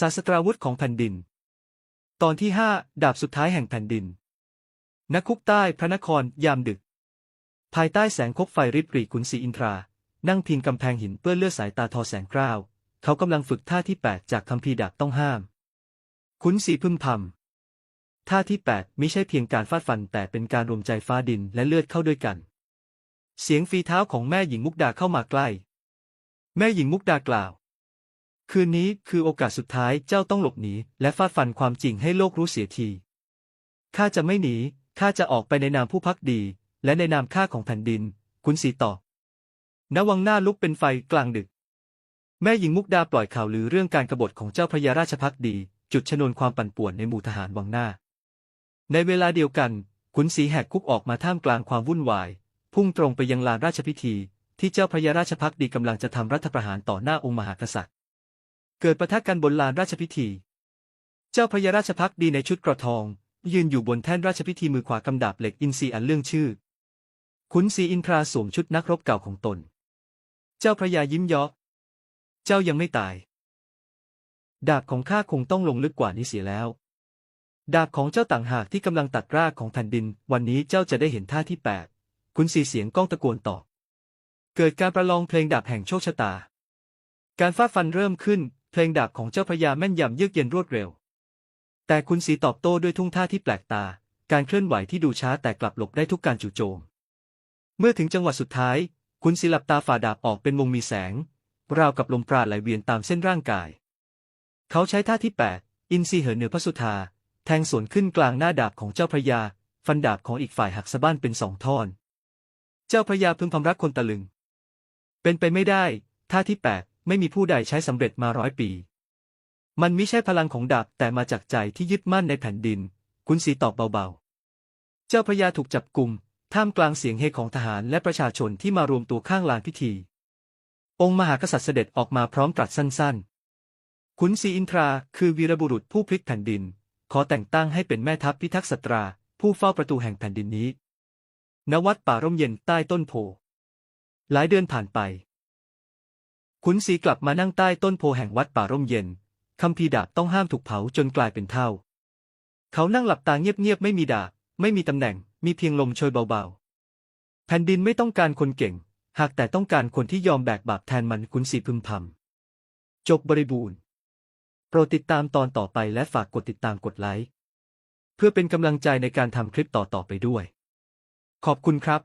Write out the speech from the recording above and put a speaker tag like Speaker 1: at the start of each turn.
Speaker 1: ศาสตราวุธของแผ่นดิน ตอนที่ห้าดาบสุดท้ายแห่งแผ่นดิน นักคุกใต้พระนครยามดึก ภายใต้แสงคบไฟริบหรี่ขุนศรีอินทรา นั่งพิงกำแพงหินเปื้อนเลือดสายตาทอแสงกล้าว เขากำลังฝึกท่าที่แปดจากคำพีร์ดาบต้องห้าม ขุนศรีพึมพำท่าที่แปดไม่ใช่เพียงการฟาดฟันแต่เป็นการรวมใจฟ้าดินและเลือดเข้าด้วยกัน เสียงฝีเท้าของแม่หญิงมุกดาเข้ามาใกล้ แม่หญิงมุกดากล่าว คืนนี้คือโอกาสสุดท้ายเจ้าต้องหลบหนีและฟาดฟันความจริงให้โลกรู้เสียที ข้าจะไม่หนี ข้าจะออกไปในนามผู้พักดี และในนามข้าของแผ่นดิน คุณสีตอบณวังหน้าลุกเป็นไฟกลางดึก แม่หญิงมุกดาปล่อยข่าวลือเรื่องการกบฏของเจ้าพระยาราชพักดี จุดชนวนความปั่นป่วนในหมู่ทหารวังหน้า ในเวลาเดียวกัน ขุนศรีแหกคุกออกมาท่ามกลางความวุ่นวาย พุ่งตรงไปยังลานราชพิธี ที่เจ้าพระยาราชพักดีกำลังจะทำรัฐประหารต่อหน้าองค์มหากษัตริย์ เกิดปะทะกันบนลานราชพิธี เจ้าพระยาราชพักดีในชุดกระทอง ยืนอยู่บนแท่นราชพิธีมือขวากำดาบเหล็กอินทรีอันเรื่องชื่อ ขุนศรีอินทราสวมชุดนักรบเก่าของตน เจ้าพระยายิ้มยาะเจ้ายังไม่ตาย ดาบของข้าคงต้องลงลึกกว่านี้เสียแล้ว ดาบของเจ้าต่างหากที่กำลังตัดรากของแผ่นดิน วันนี้เจ้าจะได้เห็นท่าที่แปดขุนศรีเสียงก้องตะโกนตอบเกิดการประลองเพลงดาบแห่งโชคชะตา การฟาดฟันเริ่มขึ้น เพลงดาบของเจ้าพระยาแม่นยำเยือกเย็นรวดเร็ว แต่คุณสีตอบโต้ด้วยทุ่งท่าที่แปลกตา การเคลื่อนไหวที่ดูช้าแต่กลับหลบได้ทุกการจู่โจม เมื่อถึงจังหวะสุดท้าย คุณสีหลับตาฝ่าดาบออกเป็นวงมีแสง ราวกับลมปราดไหลเวียนตามเส้นร่างกาย เขาใช้ท่าที่แปดอินทรีเหินเหนือพระสุธา แทงสวนขึ้นกลางหน้าดาบของเจ้าพระยา ฟันดาบของอีกฝ่ายหักสะบั้นเป็นสองท่อน เจ้าพระยาพึงพำรักคนตะลึง เป็นไปไม่ได้ ท่าที่แปด ไม่มีผู้ใดใช้สำเร็จมาร้อยปี มันไม่ใช่พลังของดาบแต่มาจากใจที่ยึดมั่นในแผ่นดิน คุณสีตอบเบาๆ เจ้าพระยาถูกจับกลุ่มท่ามกลางเสียงเฮของทหารและประชาชนที่มารวมตัวข้างลานพิธี องค์มหากษัตริย์เสด็จออกมาพร้อมตรัสสั้นๆ ขุนศรีอินทราคือวีรบุรุษผู้พลิกแผ่นดิน ขอแต่งตั้งให้เป็นแม่ทัพพิทักษ์สตรา ผู้เฝ้าประตูแห่งแผ่นดินนี้ ณ วัดป่าร่มเย็นใต้ต้นโพหลายเดือนผ่านไป ขุนศรีกลับมานั่งใต้ต้นโพแห่งวัดป่าร่มเย็นคำพีดาบต้องห้ามถูกเผาจนกลายเป็นเท่า เขานั่งหลับตาเงียบๆไม่มีดาบ ไม่มีตำแหน่ง มีเพียงลมโชยเบาๆ แผ่นดินไม่ต้องการคนเก่ง หากแต่ต้องการคนที่ยอมแบกบาปแทนมันขุนศรีพึมพำจบบริบูรณ์ โปรดติดตามตอนต่อไปและฝากกดติดตามกดไลค์ เพื่อเป็นกำลังใจในการทำคลิปต่อๆไปด้วย ขอบคุณครับ